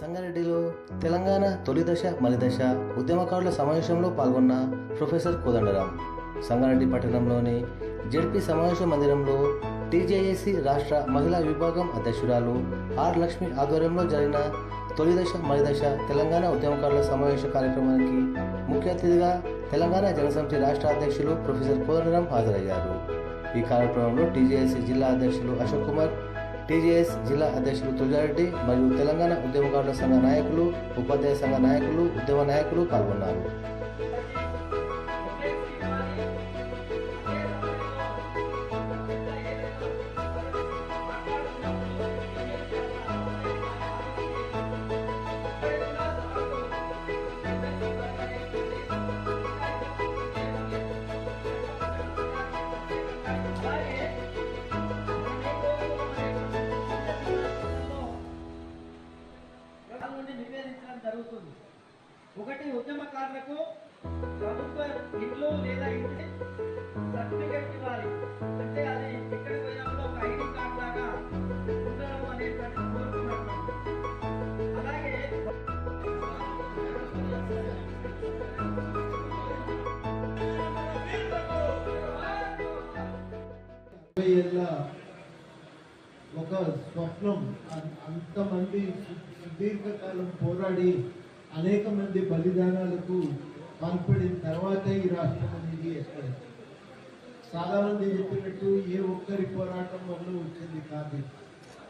సంగారెడ్డిలో తెలంగాణ తొలిదశ మలిదశ ఉద్యమకారుల సమావేశంలో పాల్గొన్న ప్రొఫెసర్ కోదండరాం. సంగారెడ్డి పట్టణంలోని జడ్పీ సమావేశ మందిరంలో టీజేఏసీ రాష్ట్ర మహిళా విభాగం అధ్యక్షురాలు ఆర్ లక్ష్మి ఆధ్వర్యంలో జరిగిన తొలిదశ మలిదశ తెలంగాణ ఉద్యమకారుల సమావేశ కార్యక్రమానికి ముఖ్య అతిథిగా తెలంగాణ జనసమితి రాష్ట్ర అధ్యక్షులు ప్రొఫెసర్ కోదండరాం హాజరయ్యారు. ఈ కార్యక్రమంలో టీజేఏసీ జిల్లా అధ్యక్షులు అశోక్ కుమార్ టీజేఎస్ జిల్లా అధ్యక్షులు తుజారెడ్డి మరియు తెలంగాణ ఉద్యమకారుల సంఘ నాయకులు ఉపాధ్యాయ సంఘ నాయకులు ఉద్యమ నాయకులు పాల్గొన్నారు. ఒకటి ఉద్యమకారులకు ప్రభుత్వ ఇంట్లో లేదా ఇంటి సర్టిఫికెట్ ఇవ్వాలి. అంటే అది ఎక్కడికి పోయినప్పుడు ఒక ఐడి కార్డ్ లాగా ఉండడం అనేటువంటి కోరుకున్నాను అలాగే ఒక స్వప్నం అంతమంది సుదీర్ఘకాలం పోరాడి అనేక మంది బలిదానాలకు పాల్పడిన తర్వాత ఈ రాష్ట్రం అనేది ఏర్పడింది. చాలా మంది చెప్పినట్టు ఏ ఒక్కరి పోరాటం వల్ల వచ్చింది కాదు.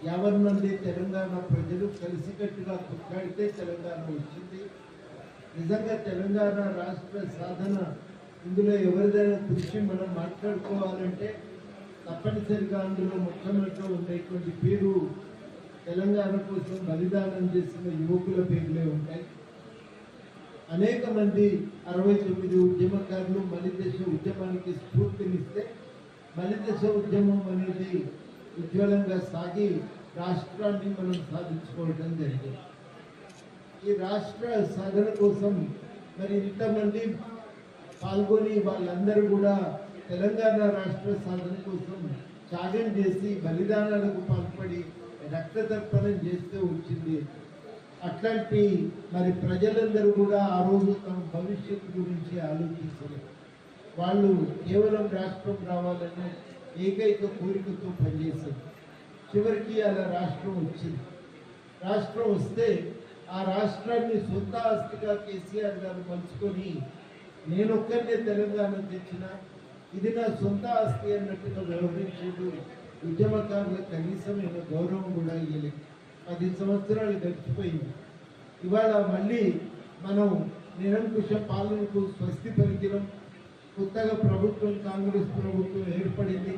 యాభై మంది తెలంగాణ ప్రజలు కలిసికట్టుగా కొట్లాడితే తెలంగాణ వచ్చింది. నిజంగా తెలంగాణ రాష్ట్ర సాధన ఇందులో ఎవరిదైనా కృషి మనం మాట్లాడుకోవాలంటే తప్పనిసరిగా అందులో ముఖ్యమంత్రి ఉండేటువంటి పేరు తెలంగాణ కోసం బలిదానం చేసిన యువకుల పేర్లే ఉంటాయి. అనేక మంది అరవై తొమ్మిది ఉద్యమకారులు మలిదేశ ఉద్యమానికి స్ఫూర్తినిస్తే మలిదేశ ఉద్యమం అనేది ఉజ్వలంగా సాగి రాష్ట్రాన్ని మనం సాధించుకోవడం జరిగింది. ఈ రాష్ట్ర సాధన కోసం మరి ఇంతమంది పాల్గొని వాళ్ళందరూ కూడా తెలంగాణ రాష్ట్ర సాధన కోసం త్యాగం చేసి బలిదానాలకు పాల్పడి రక్తదర్పణం చేస్తూ వచ్చింది అట్లాంటి మరి ప్రజలందరూ కూడా ఆ రోజు తమ భవిష్యత్తు గురించి ఆలోచించలేదు. వాళ్ళు కేవలం రాష్ట్రం రావాలనే ఏకైక కోరికతో పనిచేశారు. చివరికి అలా రాష్ట్రం వచ్చింది. రాష్ట్రం వస్తే ఆ రాష్ట్రాన్ని సొంత ఆస్తిగా కేసీఆర్ గారు పంచుకొని నేను ఒక్కరినే తెలంగాణ తెచ్చిన ఇది నా సొంత ఆస్తి అన్నట్టుగా వ్యవహరించేది ఉద్యమకారుల కనీసమైన గౌరవం కూడా ఇవ్వలేదు పది సంవత్సరాలు గడిచిపోయింది. ఇవాళ మళ్ళీ మనం నిరంకుశ పాలనకు స్వస్తి పలికినం. కొత్తగా ప్రభుత్వం కాంగ్రెస్ ప్రభుత్వం ఏర్పడింది.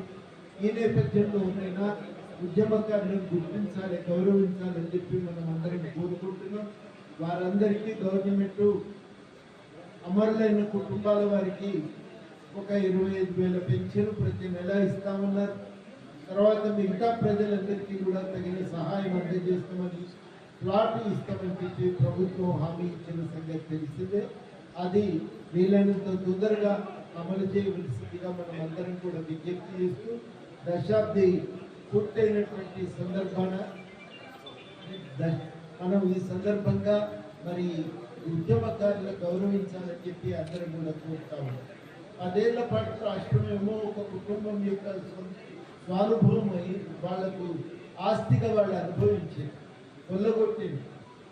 ఈ నేపథ్యంలో ఉన్నైనా ఉద్యమకారులను గుర్తించాలి గౌరవించాలని చెప్పి మనం అందరం కోరుకుంటున్నాం. వారందరికీ గవర్నమెంట్ అమరులైన కుటుంబాల వారికి ఒక ఇరవై ఐదు వేల పెన్షన్ ప్రతి నెల ఇస్తామన్నారు తర్వాత మిగతా ప్రజలందరికీ కూడా తగిన సహాయం అందజేస్తామని ప్లాట్లు ఇస్తామని చెప్పి ప్రభుత్వం హామీ ఇచ్చిన సంగతి తెలిసిందే. అది వీలైనంత తొందరగా అమలు చేయవలసిందిగా మనం అందరం కూడా విజ్ఞప్తి చేస్తూ దశాబ్ది పూర్తయినటువంటి సందర్భాన మనం ఈ సందర్భంగా మరి ఉద్యమకారులు గౌరవించాలని చెప్పి అందరం కూడా కోరుతాము పదేళ్ళ పాటు రాష్ట్రమేమో ఒక కుటుంబం యొక్క సొంత స్వానుభవమై వాళ్ళకు ఆస్తిగా వాళ్ళు అనుభవించారు కొల్లగొట్టింది.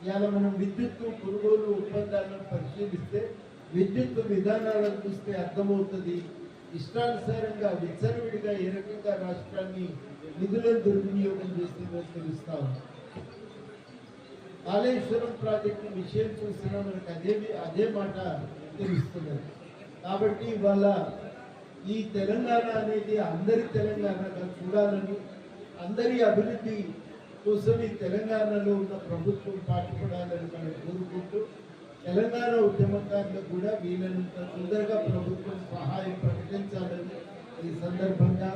ఇవాళ మనం విద్యుత్తు కొనుగోలు ఒప్పందాలను పరిశీలిస్తే విద్యుత్ విధానాలను చూస్తే అర్థమవుతుంది. ఇష్టానుసారంగా విచ్చలవిడిగా ఏ రకంగా రాష్ట్రాన్ని నిధులను దుర్వినియోగం చేస్తుందో తెలుస్తా ఉంది. కాళేశ్వరం ప్రాజెక్టు విషయం చూసినా మనకు అదే అదే మాట తెలుస్తున్నది. కాబట్టి ఇవాళ ఈ తెలంగాణ అనేది అందరి తెలంగాణగా చూడాలని అందరి అభివృద్ధి కోసం ఈ తెలంగాణలో ఉన్న ప్రభుత్వం పాటుపడాలని మనం కోరుకుంటూ తెలంగాణ ఉద్యమకారులకు కూడా వీలైనంత తొందరగా ప్రభుత్వం సహాయం ప్రకటించాలని ఈ సందర్భంగా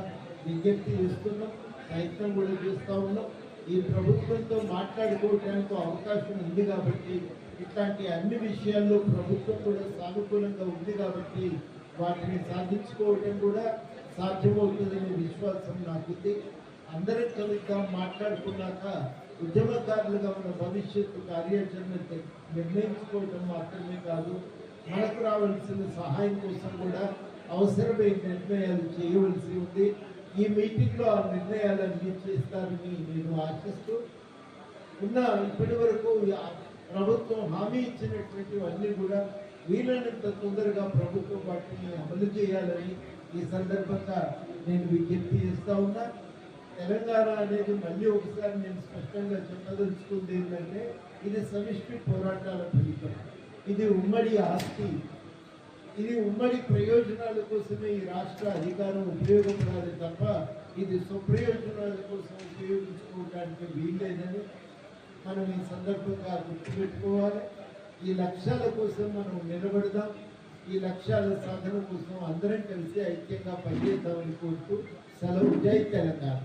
విజ్ఞప్తి చేస్తున్నాం ప్రయత్నం కూడా చేస్తూ ఉన్నాం. ఈ ప్రభుత్వంతో మాట్లాడుకోవడానికి అవకాశం ఉంది కాబట్టి ఇట్లాంటి అన్ని విషయాల్లో ప్రభుత్వం కూడా సానుకూలంగా ఉంది కాబట్టి వాటిని సాధించుకోవటం కూడా సాధ్యమవుతుందనే విశ్వాసం నాకుంది. అందరం కలుద్దాం మాట్లాడుకున్నాక ఉద్యమకారులుగా మన భవిష్యత్తు కార్యాచరణ నిర్ణయించుకోవటం మాత్రమే కాదు మనకు రావాల్సిన సహాయం కోసం కూడా అవసరమైన నిర్ణయాలు చేయవలసి ఉంది. ఈ మీటింగ్లో ఆ నిర్ణయాలన్నీ చేస్తారని నేను ఆశిస్తూ ఉన్న ఇప్పటి వరకు ప్రభుత్వం హామీ ఇచ్చినటువంటివన్నీ కూడా వీలైనంత తొందరగా ప్రభుత్వం వాటిని అమలు చేయాలని ఈ సందర్భంగా నేను విజ్ఞప్తి చేస్తూ ఉన్నా. తెలంగాణ అనేది మళ్ళీ ఒకసారి నేను స్పష్టంగా చెప్పదలుచుకుంది ఏంటంటే ఇది సమిష్టి పోరాటాల ఫలితం. ఇది ఉమ్మడి ఆస్తి. ఇది ఉమ్మడి ప్రయోజనాల కోసమే ఈ రాష్ట్ర అధికారం ఉపయోగపడాలి తప్ప ఇది స్వప్రయోజనాల కోసం ఉపయోగించుకోవడానికి వీల్లేదని మనం ఈ సందర్భంగా గుర్తుపెట్టుకోవాలి. ఈ లక్ష్యాల కోసం మనం నిలబడదాం. ఈ లక్ష్యాల సాధన కోసం అందరం కలిసి ఐక్యంగా పనిచేద్దామని కోరుతూ సెలవు. జై తెలంగాణ.